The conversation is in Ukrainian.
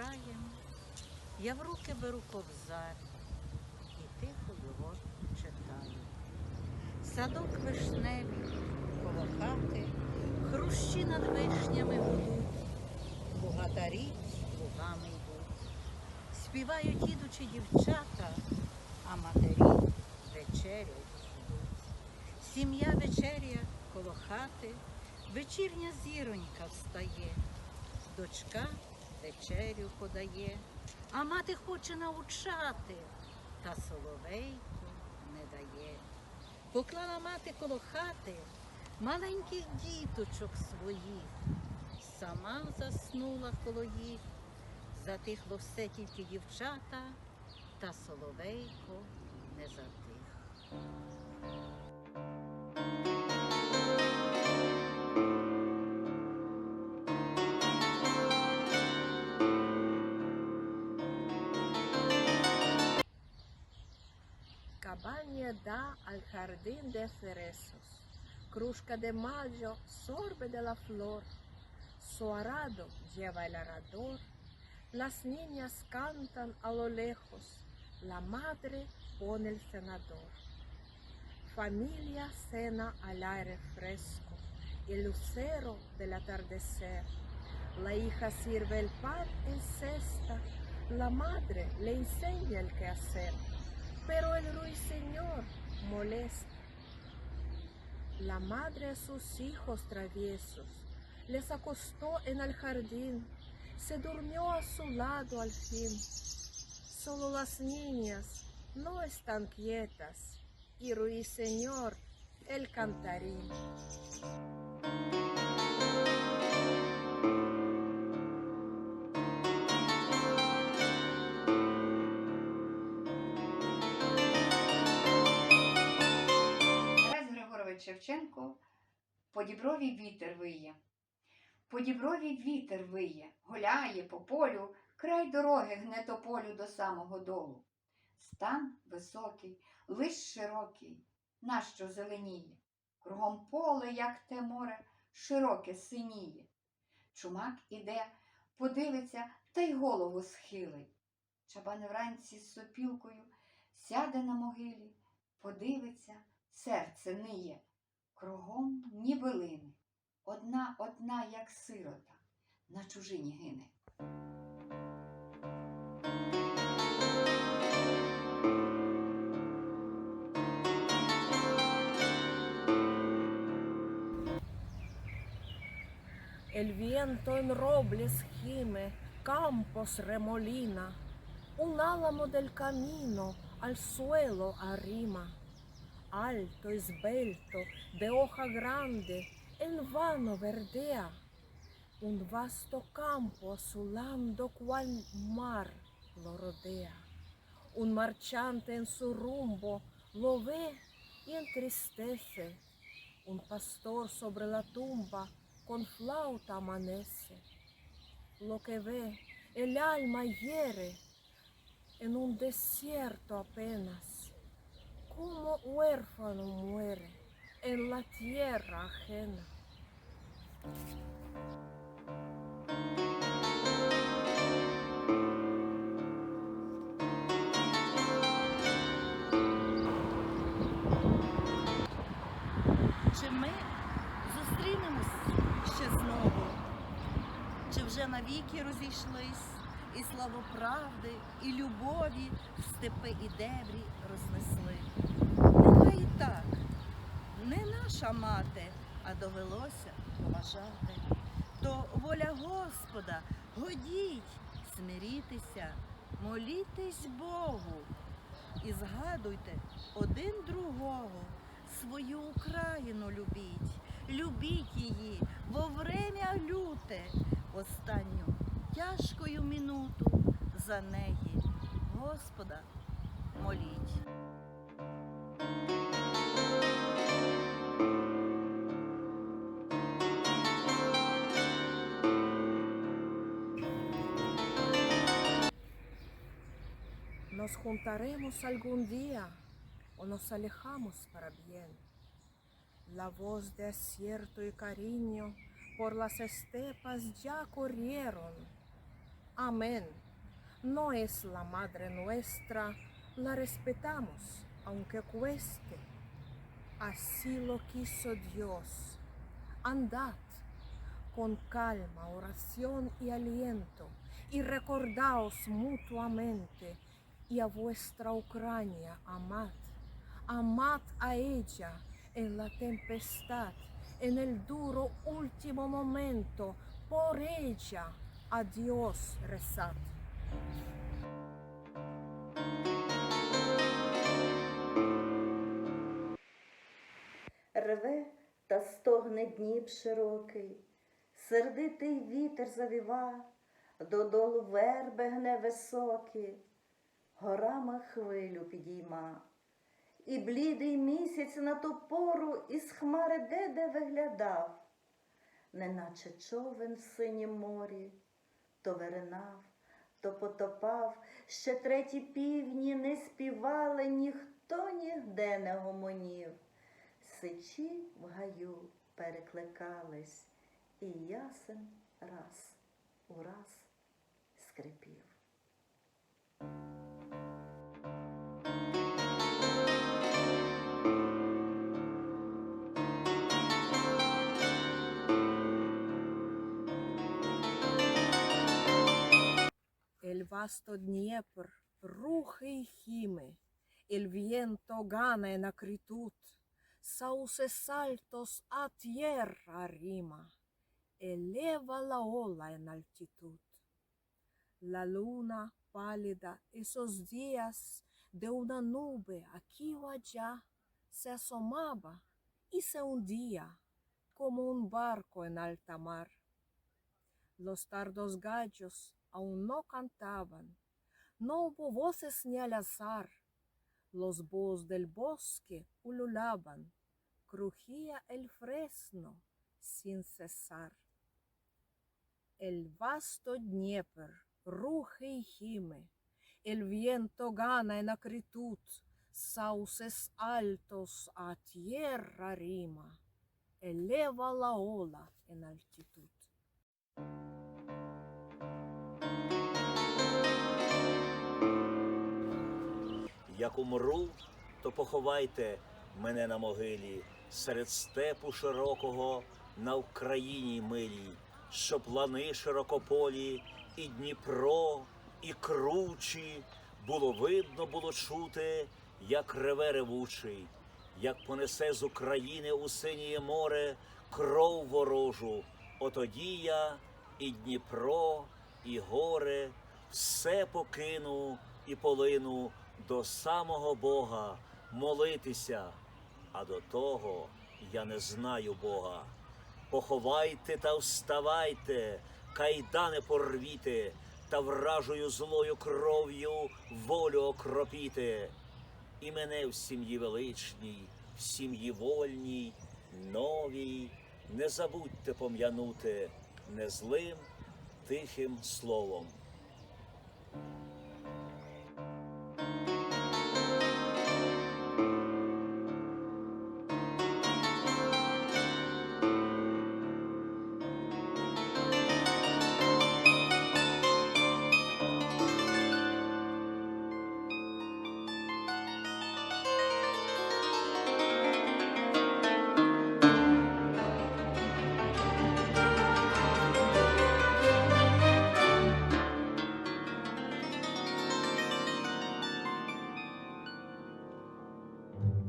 краєм, я в руки беру ковзар і тихо його читаю. Садок вишневий, коло хати, хрущі над вишнями гудуть, Бугатарі лугами йдуть. Співають ідучі дівчата, а матері вечерять йдуть. Сім'я вечеря коло хати, вечірня зіронька встає, дочка вечерю подає, а мати хоче навчати, та соловейко не дає. Поклала мати коло хати маленьких діточок своїх, сама заснула коло їх, затихло все тільки дівчата, та соловейко не затих. Cabaña da al jardín de cerezos. Crusca de mayo sorbe de la flor. Su arado lleva el arador. Las niñas cantan a lo lejos. La madre pone el cenador. Familia cena al aire fresco. El lucero del atardecer. La hija sirve el pan en cesta. La madre le enseña el quehacer pero el ruiseñor molesta. La madre a sus hijos traviesos les acostó en el jardín, se durmió a su lado al fin. Solo las niñas no están quietas y ruiseñor el cantarín. Шевченко по діброві вітер виє. По діброві вітер виє, гуляє по полю, край дороги гне тополю до самого долу. Стан високий, лиш широкий, нащо зеленіє, кругом поле, як те море, широке синіє. Чумак іде, подивиться та й голову схилить. Чабан вранці з сопілкою сяде на могилі, подивиться, серце ниє, кругом ні билини, одна одна, як сирота, на чужині гине. En robles gime, campos remolina, un álamo del camino al suelo arrima. Alto, esbelto, de hoja grande, en vano verdea, un vasto campo azulando cual mar lo rodea. Un marchante en su rumbo lo ve y entristece. Un pastor sobre la tumba con flauta amanece. Lo que ve el alma hiere en un desierto apenas. Como huérfano muere en la tierra ajena. Чи ми зустрінемось ще знову? Чи вже навіки розійшлись, і славу правди, і любові в степи і дебрі рознесли? Так, не наша мати, а довелося поважати. То воля Господа, годіть смирітися, молітесь Богу і згадуйте один другого, свою Україну любіть, любіть її во время люте, останню тяжкою минуту за неї, Господа моліть. Nos juntaremos algún día o nos alejamos para bien. La voz de acierto y cariño por las estepas ya corrieron. Amén. No es la Madre nuestra, la respetamos, aunque cueste. Así lo quiso Dios. Andad con calma, oración y aliento, y recordaos mutuamente, a ella en la tempestad, en el duro último momento, por ella a Dios rezad. Рве та стогне Дніп широкий, сердитий вітер завіва, додолу верби гне високі, горами хвилю підійма. І блідий місяць на ту пору із хмари де-де виглядав, неначе човен в синім морі, то виринав, то потопав, ще треті півні не співали, ніхто нігде не гомонів. Сичі в гаю перекликались, і ясен раз у раз скрипів. Vasto Dnieper ruge y gime, el viento gana en acritud, sauces altos a tierra arrima, eleva la ola en altitud. La luna pálida esos días de una nube aquí o allá se asomaba y se hundía como un barco en alta mar. Los tardos gallos aún no cantaban, no hubo voces ni al azar. Los búhos del bosque ululaban, crujía el fresno sin cesar. El vasto Dnieper ruge y gime, el viento gana en acritud, sauces altos a tierra rima, eleva la ola en altitud. Як умру, то поховайте мене на могилі серед степу широкого на Україні милій, що плани широкополі, і Дніпро, і кручі, було видно, було чути, як реве ревучий, як понесе з України у синіє море кров ворожу. Отоді я і Дніпро, і горе, все покину і полину до самого Бога молитися, а до того я не знаю Бога. Поховайте та вставайте, кайдани порвіте, та вражою злою кров'ю волю окропіте. І мене в сім'ї величній, в сім'ї вольній, новій, не забудьте пом'янути незлим тихим словом.